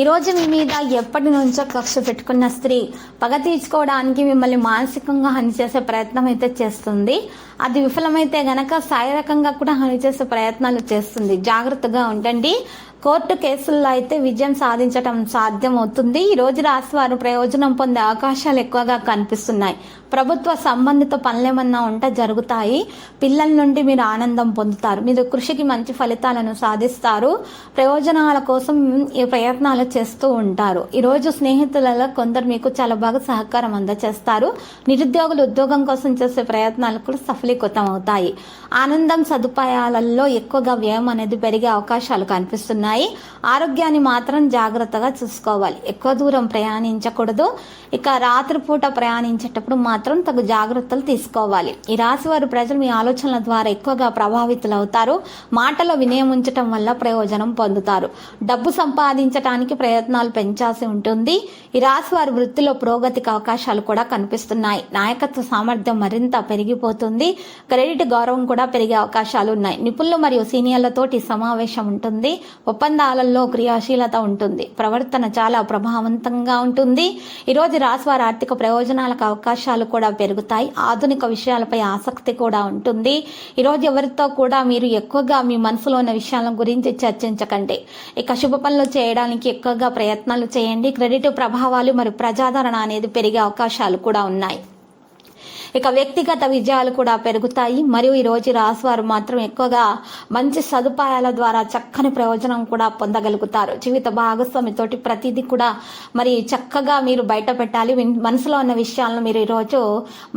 ఈరోజు మీ మీద ఎప్పటి నుంచో కక్ష పెట్టుకున్న స్త్రీ పగ తీర్చుకోవడానికి మిమ్మల్ని మానసికంగా హాని చేసే ప్రయత్నం అయితే చేస్తుంది. అది విఫలమైతే గనక శారీరకంగా కూడా హాని చేసే ప్రయత్నాలు చేస్తుంది. జాగ్రత్తగా ఉండండి. కోర్టు కేసుల్లో అయితే విజయం సాధించడం సాధ్యం అవుతుంది ఈ రోజు రాశి వారు ప్రయోజనం పొందే అవకాశాలు ఎక్కువగా కనిపిస్తున్నాయి. ప్రభుత్వ సంబంధిత పనులేమన్నా ఉంటే జరుగుతాయి. పిల్లల నుండి మీరు ఆనందం పొందుతారు. మీరు కృషికి మంచి ఫలితాలను సాధిస్తారు. ప్రయోజనాల కోసం ఈ ప్రయత్నాలు చేస్తూ ఉంటారు. ఈరోజు స్నేహితులలో కొందరు మీకు చాలా బాగా సహకారం అందజేస్తారు నిరుద్యోగులు ఉద్యోగం కోసం చేసే ప్రయత్నాలు కూడా సఫలీకృతం అవుతాయి ఆనందం సదుపాయాలలో ఎక్కువగా వ్యయం అనేది పెరిగే అవకాశాలు కనిపిస్తున్నాయి. ఆరోగ్యాన్ని మాత్రం జాగ్రత్తగా చూసుకోవాలి. ఎక్కువ దూరం ప్రయాణించకూడదు. ఇక రాత్రిపూట ప్రయాణించేటప్పుడు మాత్రం తగు జాగ్రత్తలు తీసుకోవాలి. ఈ రాశి వారి ప్రజలు మీ ఆలోచనల ద్వారా ఎక్కువగా ప్రభావితులు అవుతారు మాటలో వినయం ఉంచటం వల్ల ప్రయోజనం పొందుతారు. డబ్బు సంపాదించడానికి ప్రయత్నాలు పెంచాల్సి ఉంటుంది. ఈ రాశి వారి వృత్తిలో పురోగతికి అవకాశాలు కూడా కనిపిస్తున్నాయి. నాయకత్వ సామర్థ్యం మరింత పెరిగిపోతుంది. క్రెడిట్ గౌరవం కూడా పెరిగే అవకాశాలు ఉన్నాయి. నిపుణులు మరియు సీనియర్లతోటి సమావేశం ఉంటుంది. ఒప్పందాలలో క్రియాశీలత ఉంటుంది. ప్రవర్తన చాలా ప్రభావవంతంగా ఉంటుంది. ఈరోజు రాశివారి ఆర్థిక ప్రయోజనాలకు అవకాశాలు కూడా పెరుగుతాయి. ఆధునిక విషయాలపై ఆసక్తి కూడా ఉంటుంది. ఈరోజు ఎవరితో కూడా మీరు ఎక్కువగా మీ మనసులో ఉన్న విషయాల గురించి చర్చించకండి. ఇక శుభ పనులు చేయడానికి ఎక్కువగా ప్రయత్నాలు చేయండి. క్రెడిట్ ప్రభావాలు మరియు ప్రజాదరణ అనేది పెరిగే అవకాశాలు కూడా ఉన్నాయి. ఇక వ్యక్తిగత విజయాలు కూడా పెరుగుతాయి. మరియు ఈ రోజు రాశివారు మాత్రం ఎక్కువగా మంచి సదుపాయాల ద్వారా చక్కని ప్రయోజనం కూడా పొందగలుగుతారు. జీవిత భాగస్వామితోటి ప్రతిదీ కూడా మరి చక్కగా మీరు బయట పెట్టాలి. మనసులో ఉన్న విషయాలను మీరు ఈరోజు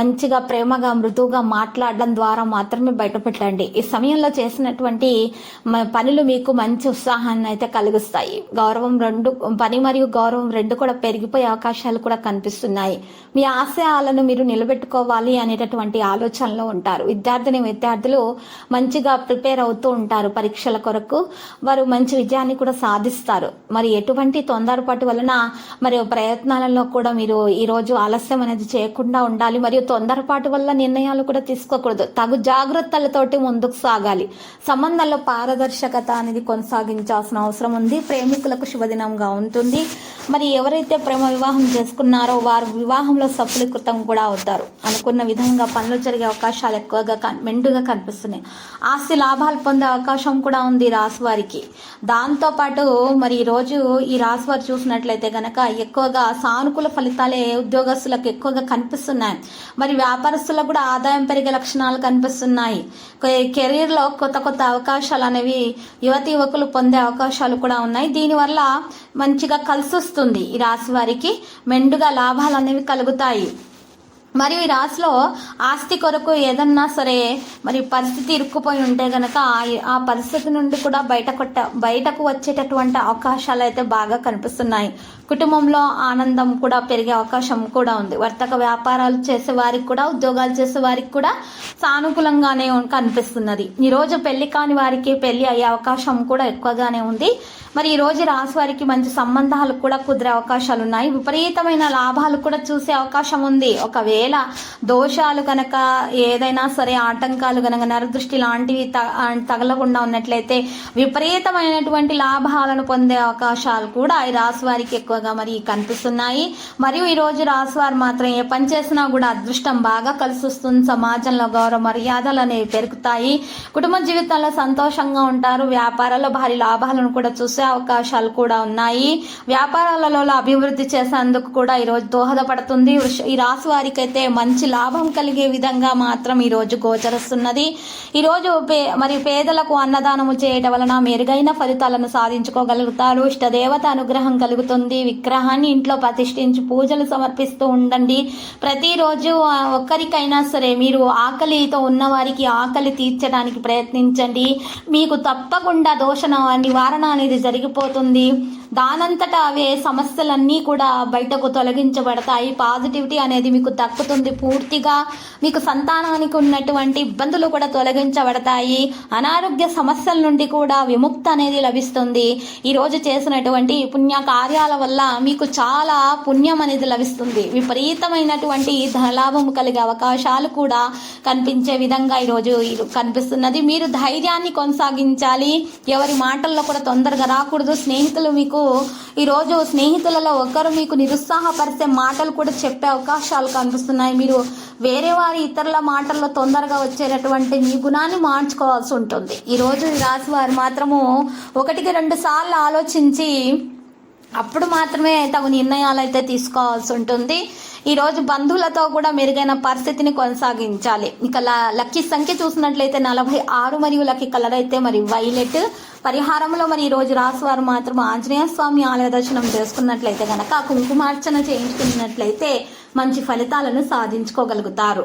మంచిగా ప్రేమగా మృదువుగా మాట్లాడడం ద్వారా మాత్రమే బయట పెట్టండి. ఈ సమయంలో చేసినటువంటి పనులు మీకు మంచి ఉత్సాహాన్ని అయితే కలిగిస్తాయి. గౌరవం రెండు పని మరియు గౌరవం రెండు కూడా పెరిగిపోయే అవకాశాలు కూడా కనిపిస్తున్నాయి. మీ ఆశయాలను మీరు నిలబెట్టుకోవాలి. అనేటటువంటి ఆలోచనలో ఉంటారు. విద్యార్థిని విద్యార్థులు మంచిగా ప్రిపేర్ అవుతూ ఉంటారు పరీక్షల కొరకు. వారు మంచి విజయాన్ని కూడా సాధిస్తారు. మరి ఎటువంటి తొందరపాటు వలన మరి ప్రయత్నాలలో కూడా మీరు ఈరోజు ఆలస్యం అనేది చేయకుండా ఉండాలి. మరియు తొందరపాటు వల్ల నిర్ణయాలు కూడా తీసుకోకూడదు. తగు జాగ్రత్తలతోటి ముందుకు సాగాలి. సంబంధాల్లో పారదర్శకత అనేది కొనసాగించాల్సిన అవసరం ఉంది. ప్రేమికులకు శుభదినంగా ఉంటుంది. మరి ఎవరైతే ప్రేమ వివాహం చేసుకున్నారో వారు వివాహంలో సఫలీకృతం కూడా అవుతారు. అనుకున్న విధంగా పనులు జరిగే అవకాశాలు ఎక్కువగా మెండుగా కనిపిస్తున్నాయి. ఆస్తి లాభాలు పొందే అవకాశం కూడా ఉంది ఈ రాశి వారికి. దాంతో పాటు మరి ఈ రోజు ఈ రాశి చూసినట్లయితే గనక ఎక్కువగా సానుకూల ఫలితాలే ఉద్యోగస్తులకు ఎక్కువగా కనిపిస్తున్నాయి. మరి వ్యాపారస్తులకు కూడా ఆదాయం పెరిగే లక్షణాలు కనిపిస్తున్నాయి. కెరీర్లో కొత్త కొత్త అవకాశాలు అనేవి యువతి యువకులు పొందే అవకాశాలు కూడా ఉన్నాయి. దీనివల్ల మంచిగా కలిసి వస్తుంది ఈ రాశి వారికి. మెండుగా లాభాలు అనేవి కలుగుతాయి. మరియు ఈ రాశిలో ఆస్తి కొరకు ఏదన్నా సరే మరి పరిస్థితి ఇరుక్కుపోయి ఉంటే గనక ఆ- పరిస్థితి నుండి కూడా బయట కొట్ట బయటకు వచ్చేటటువంటి అవకాశాలు అయితే బాగా కనిపిస్తున్నాయి. కుటుంబంలో ఆనందం కూడా పెరిగే అవకాశం కూడా ఉంది. వర్తక వ్యాపారాలు చేసే వారికి కూడా ఉద్యోగాలు చేసే వారికి కూడా సానుకూలంగానే కనిపిస్తున్నది. ఈ రోజు పెళ్ళి కాని వారికి పెళ్ళి అయ్యే అవకాశం కూడా ఎక్కువగానే ఉంది. మరి ఈ రోజు రాశి వారికి మంచి సంబంధాలు కూడా కుదిరే అవకాశాలు ఉన్నాయి. విపరీతమైన లాభాలు కూడా చూసే అవకాశం ఉంది. ఒకవేళ దోషాలు కనుక ఏదైనా సరే ఆటంకాలు కనుక నరదృష్టి లాంటివి తగలకుండా ఉన్నట్లయితే విపరీతమైనటువంటి లాభాలను పొందే అవకాశాలు కూడా ఈ రాశి వారికి ఎక్కువగా మరి కనిపిస్తున్నాయి. మరియు ఈరోజు రాశి వారు మాత్రం ఏ పని చేసినా కూడా అదృష్టం బాగా కలిసి వస్తుంది సమాజంలో గౌరవ మర్యాదలు అనేవి పెరుగుతాయి. కుటుంబ జీవితంలో సంతోషంగా ఉంటారు. వ్యాపారాల్లో భారీ లాభాలను కూడా చూసే అవకాశాలు కూడా ఉన్నాయి. వ్యాపారాలలో అభివృద్ధి చేసేందుకు కూడా ఈ రోజు దోహదపడుతుంది. ఈ రాశి వారికి అయితే మంచి లాభం కలిగే విధంగా మాత్రం ఈ రోజు గోచరిస్తున్నది. ఈరోజు పే మరి పేదలకు అన్నదానము చేయటం వలన మెరుగైన ఫలితాలను సాధించుకోగలుగుతారు. ఇష్టదేవత అనుగ్రహం కలుగుతుంది. విగ్రహాన్ని ఇంట్లో ప్రతిష్ఠించి పూజలు సమర్పిస్తూ ఉండండి. ప్రతిరోజు ఒక్కరికైనా సరే మీరు ఆకలితో ఉన్నవారికి ఆకలి తీర్చడానికి ప్రయత్నించండి. మీకు తప్పకుండా దోష నివారణ అనేది జరిగిపోతుంది. దానంతటా అవే సమస్యలన్నీ కూడా బయటకు తొలగించబడతాయి. పాజిటివిటీ అనేది మీకు దక్కుతుంది. పూర్తిగా మీకు సంతానానికి ఉన్నటువంటి ఇబ్బందులు కూడా తొలగించబడతాయి. అనారోగ్య సమస్యల నుండి కూడా విముక్తి అనేది లభిస్తుంది. ఈరోజు చేసినటువంటి పుణ్య కార్యాల వల్ల మీకు చాలా పుణ్యం అనేది లభిస్తుంది. విపరీతమైనటువంటి ధనలాభం కలిగే అవకాశాలు కూడా కనిపించే విధంగా ఈరోజు కనిపిస్తున్నది. మీరు ధైర్యాన్ని కొనసాగించాలి. ఎవరి మాటల్లో కూడా తొందరగా రాకూడదు. స్నేహితులు మీకు ఈరోజు స్నేహితులలో ఒకరు మీకు నిరుత్సాహపరిచే మాటలు కూడా చెప్పే అవకాశాలు కనిపిస్తున్నాయి. మీరు వేరే వారి ఇతరుల మాటల్లో తొందరగా వచ్చేటటువంటి మీ గుణాన్ని మార్చుకోవాల్సి ఉంటుంది. ఈరోజు ఈ రాశి వారు మాత్రము ఒకటికి రెండు సార్లు ఆలోచించి అప్పుడు మాత్రమే తగు నిర్ణయాలు అయితే తీసుకోవాల్సి ఉంటుంది. ఈరోజు బంధువులతో కూడా మెరుగైన పరిస్థితిని కొనసాగించాలి. ఇక లక్కీ సంఖ్య చూసినట్లయితే నలభై ఆరు మరియు లక్కీ కలర్ అయితే మరి వైలెట్. పరిహారంలో మరి ఈరోజు రోజు రాశివారు మాత్రం ఆంజనేయ స్వామి ఆలయ దర్శనం చేసుకున్నట్లయితే గనక కుంకుమార్చన చేయించుకున్నట్లయితే మంచి ఫలితాలను సాధించుకోగలుగుతారు.